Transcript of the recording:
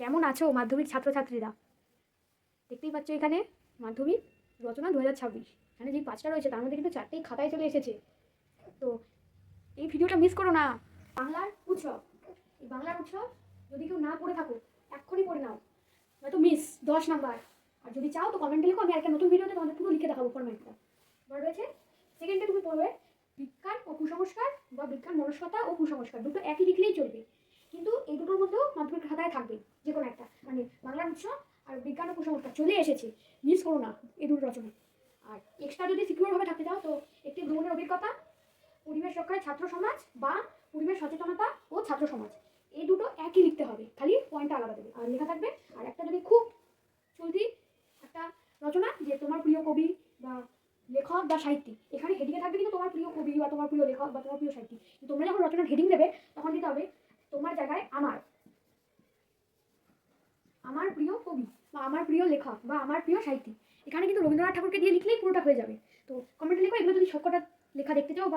কেমন আছো মাধ্যমিক ছাত্রছাত্রীরা? দেখতেই পাচ্ছ এখানে মাধ্যমিক রচনা দু হাজার ছাব্বিশ। এখানে যে পাঁচটা রয়েছে, তার মধ্যে কিন্তু চারটেই খাতায় চলে এসেছে। তো এই ভিডিওটা মিস করো না। বাংলার উৎসব। এই বাংলার উৎসব যদি কেউ না পড়ে থাকো, এক্ষুনি পড়ে নাও। নয়তো মিস দশ নাম্বার। আর যদি চাও তো কমেন্টে লিখো, আমি একটা নতুন ভিডিওতে তোমাদের পুরো লিখে দেখাবো ফরম্যাটটা এবার রয়েছে সেকেন্ডে তুমি পড়বে বিজ্ঞান ও কুসংস্কার বা বিজ্ঞান মনস্কতা ও কুসংস্কার। দুটো একই লিখলেই চলবে কিন্তু এই দুটোর মধ্যেও মাধ্যমিক খাতায় থাকবে যে কোনো একটা মানে বাংলার উৎস বিজ্ঞান কুসংস্কার চলে এসেছে। মিস করো না, এই দুটো রচনা। আর এক্সট্রা যদি সিকিউরভাবে থাকতে চাও তো একটি ভ্রমণের অভিজ্ঞতা, পরিবেশ রক্ষায় ছাত্র সমাজ বা পরিবেশ সচেতনতা ও ছাত্র সমাজ। এই দুটো একই লিখতে হবে, খালি পয়েন্টটা আলাদা দেবে। আর লেখা থাকবে, আর একটা যদি খুব চলতি একটা রচনা যে তোমার প্রিয় কবি বা লেখক বা সাহিত্যিক। এখানে হেডিংয়ে থাকবে কিন্তু তোমার প্রিয় কবি বা তোমার প্রিয় লেখক বা তোমার প্রিয় সাহিত্যিক। তোমরা যখন রচনার হেডিং দেবে তখন দিতে হবে তোমার জায়গায় আমার আমার প্রিয় কবি বা আমার প্রিয় লেখক বা আমার প্রিয় সাহিত্যিক। এখানে কিন্তু রবীন্দ্রনাথ ঠাকুরকে দিয়ে লিখলেই পুরোটা হয়ে যাবে। তো কমেন্টে লিখো, এগুলো যদি সবকটা লেখা দেখতে চাও